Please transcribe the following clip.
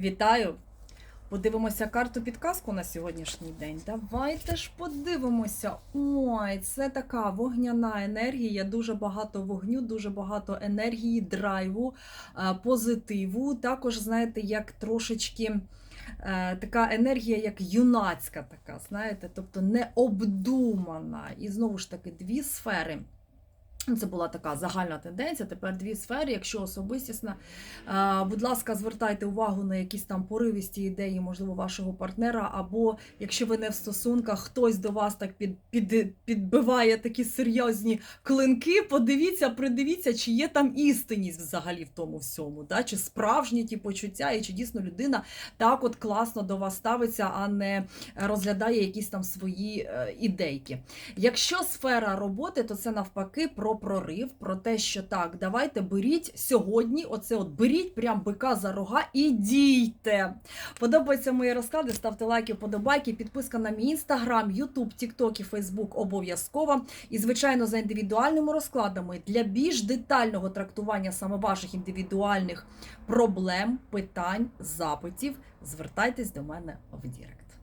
Вітаю! Подивимося карту підказку на сьогоднішній день. Давайте ж подивимося. Ой, це така вогняна енергія, дуже багато вогню, дуже багато енергії, драйву, е, позитиву. Також, знаєте, як трошечки. е, Така енергія, як юнацька, така, знаєте, тобто необдумана. І знову ж таки, дві сфери. Це була така загальна тенденція. Тепер дві сфери, якщо особистісна. Е, Будь ласка, звертайте увагу на якісь там поривісті ідеї, можливо, вашого партнера, або якщо ви не в стосунках, хтось до вас так під, під, підбиває такі серйозні клинки. Подивіться, придивіться, чи є там істинність взагалі в тому всьому, да? чи справжні ті почуття, і чи дійсно людина так от класно до вас ставиться, а не розглядає якісь там свої е, ідейки. Якщо сфера роботи, то це навпаки про прорив, про те, що так, давайте беріть сьогодні, оце от беріть прям бика за рога і дійте. Подобаються мої розклади, ставте лайки, подобайки, підписка на мій інстаграм, Ютуб, Тікток і Фейсбук обов'язково. І, звичайно, за індивідуальними розкладами для більш детального трактування саме ваших індивідуальних проблем, питань, запитів, звертайтесь до мене в Дірект.